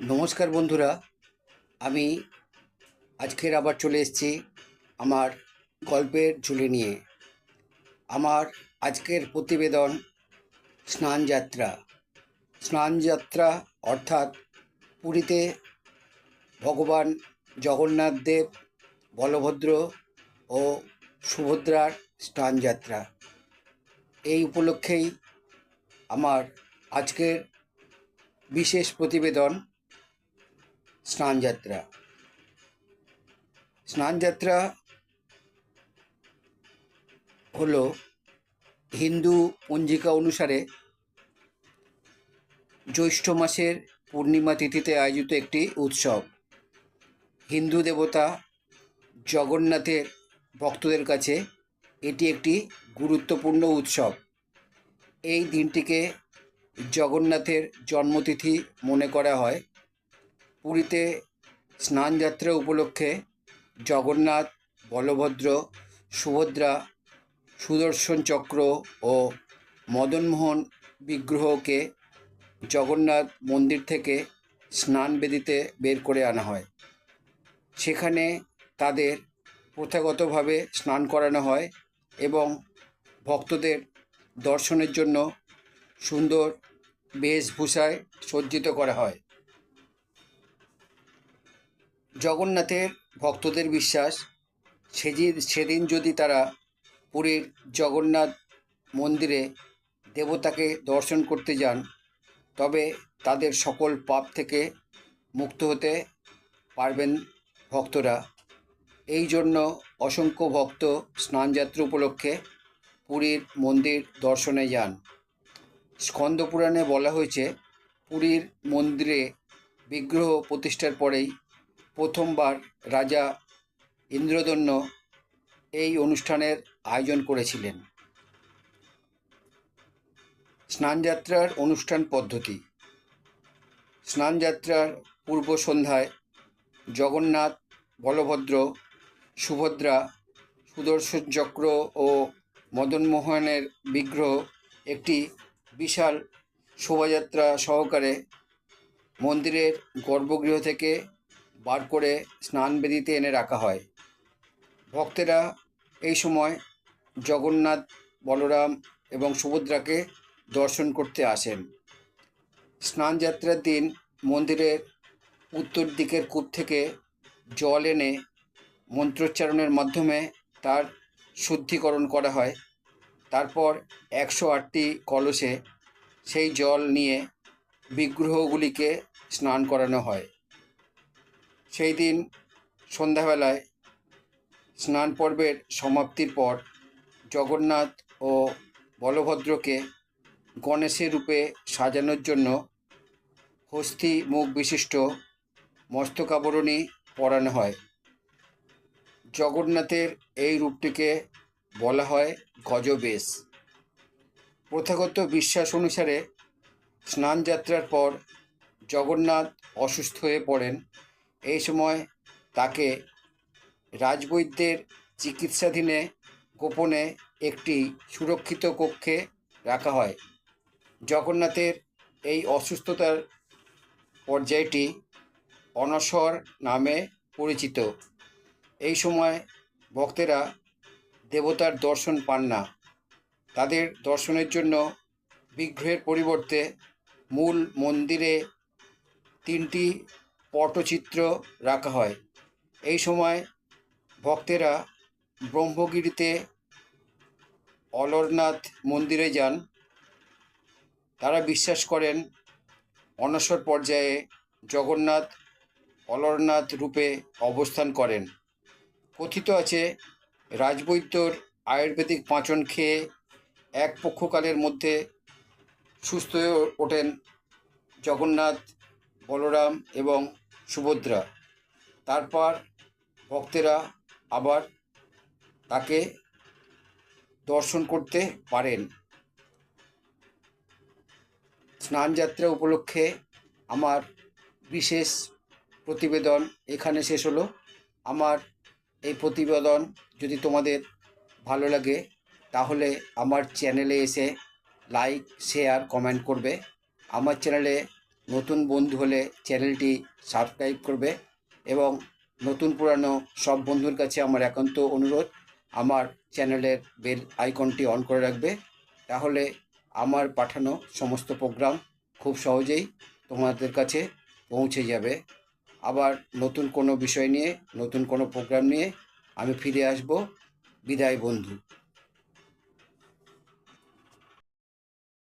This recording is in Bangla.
নমস্কার বন্ধুরা, আমি আজকের আবার চলে এসেছি আমার গল্পের ঝুলি নিয়ে। আমার আজকের প্রতিবেদন স্নানযাত্রা স্নানযাত্রা অর্থাৎ পুরীতে ভগবান জগন্নাথ দেব, বলভদ্র ও সুভদ্রার স্নানযাত্রা এই উপলক্ষেই আমার আজকের বিশেষ প্রতিবেদন স্নানযাত্রা। স্নানযাত্রা হলো হিন্দু পঞ্জিকা অনুসারে জ্যৈষ্ঠ মাসের পূর্ণিমা তিথিতে আয়োজিত একটি উৎসব। হিন্দু দেবতা জগন্নাথের ভক্তদের কাছে এটি একটি গুরুত্বপূর্ণ উৎসব। এই দিনটিকে জগন্নাথের জন্মতিথি মনে করা হয়। পুরীতে স্নানযাত্রা উপলক্ষে জগন্নাথ, বলভদ্র, সুভদ্রা, সুদর্শন চক্র ও মদনমোহন বিগ্রহকে জগন্নাথ মন্দির থেকে স্নান বেদিতে বের করে আনা হয়। সেখানে তাদের প্রথাগতভাবে স্নান করানো হয় এবং ভক্তদের দর্শনের জন্য সুন্দর বেশভূষায় সজ্জিত করা হয়। জগন্নাথের ভক্তদের বিশ্বাস সেদিন সেদিন যদি তারা পুরীর জগন্নাথ মন্দিরে দেবতাকে দর্শন করতে যান, তবে তাদের সকল পাপ থেকে মুক্ত হতে পারবেন ভক্তরা। এই জন্য অসংখ্য ভক্ত স্নানযাত্রা উপলক্ষে পুরীর মন্দির দর্শনে যান। স্কন্দপুরাণে বলা হয়েছে, পুরীর মন্দিরে বিগ্রহ প্রতিষ্ঠার পরেই প্রথমবার রাজা ইন্দ্রদন্য এই অনুষ্ঠানের আয়োজন করেছিলেন। স্নানযাত্রার অনুষ্ঠান পদ্ধতি। স্নানযাত্রার পূর্ব সন্ধ্যায় জগন্নাথ, বলভদ্র, সুভদ্রা, সুদর্শন চক্র ও মদনমোহনের বিগ্রহ একটি বিশাল শোভাযাত্রা সহকারে মন্দিরের গর্ভগৃহ থেকে বার করে স্নান স্নানবেদিতে এনে রাখা হয়। ভক্তেরা এই সময় জগন্নাথ, বলরাম এবং সুভদ্রাকে দর্শন করতে আসেন। স্নানযাত্রার দিন মন্দিরের উত্তর দিকের কূপ থেকে জল এনে মন্ত্রোচ্চারণের মাধ্যমে তার শুদ্ধিকরণ করা হয়। তারপর একশো আটটি কলসে সেই জল নিয়ে বিগ্রহগুলিকে স্নান করানো হয়। সেই দিন সন্ধ্যাবেলায় স্নান পর্বের সমাপ্তির পর জগন্নাথ ও বলভদ্রকে গণেশের রূপে সাজানোর জন্য হস্তি মুখ বিশিষ্ট মস্তকাবরণী পরানো হয়। জগন্নাথের এই রূপটিকে বলা হয় গজবেশ। প্রথাগত বিশ্বাস অনুসারে স্নানযাত্রার পর জগন্নাথ অসুস্থ হয়ে পড়েন। এই সময় তাকে রাজবৈদ্যের চিকিৎসাধীনে গোপনে একটি সুরক্ষিত কক্ষে রাখা হয়। জগন্নাথের এই অসুস্থতার পর্যায়টি অনসর নামে পরিচিত। এই সময় ভক্তেরা দেবতার দর্শন পান না। তাদের দর্শনের জন্য বিগ্রহের পরিবর্তে মূল মন্দিরে তিনটি পটচিত্র রাখা হয়। এই সময় ভক্তেরা ব্রহ্মগিরিতে অলরনাথ মন্দিরে যান। তারা বিশ্বাস করেন অনসর পর্যায়ে জগন্নাথ অলরনাথ রূপে অবস্থান করেন। কথিত আছে, রাজবৈদ্যর আয়ুর্বেদিক পাঁচন খেয়ে এক পক্ষকালের মধ্যে সুস্থ হয়ে ওঠেন জগন্নাথ বলরাম এবং সুভদ্রা। তারপর ভক্তেরা আবার তাকে দর্শন করতে পারেন। স্নানযাত্রা উপলক্ষে আমার বিশেষ প্রতিবেদন এখানে শেষ হলো। আমার এই প্রতিবেদন যদি তোমাদের ভালো লাগে, তাহলে আমার চ্যানেলে এসে লাইক, শেয়ার, কমেন্ট করবে। আমার চ্যানেলে নতুন বন্ধু হলে চ্যানেলটি সাবস্ক্রাইব করবে এবং নতুন পুরানো সব বন্ধুর কাছে আমার একান্ত অনুরোধ, আমার চ্যানেলের বেল আইকনটি অন করে রাখবে। তাহলে আমার পাঠানো সমস্ত প্রোগ্রাম খুব সহজেই তোমাদের কাছে পৌঁছে যাবে। আবার নতুন কোনো বিষয় নিয়ে, নতুন কোনো প্রোগ্রাম নিয়ে আমি ফিরে আসব। বিদায় বন্ধু।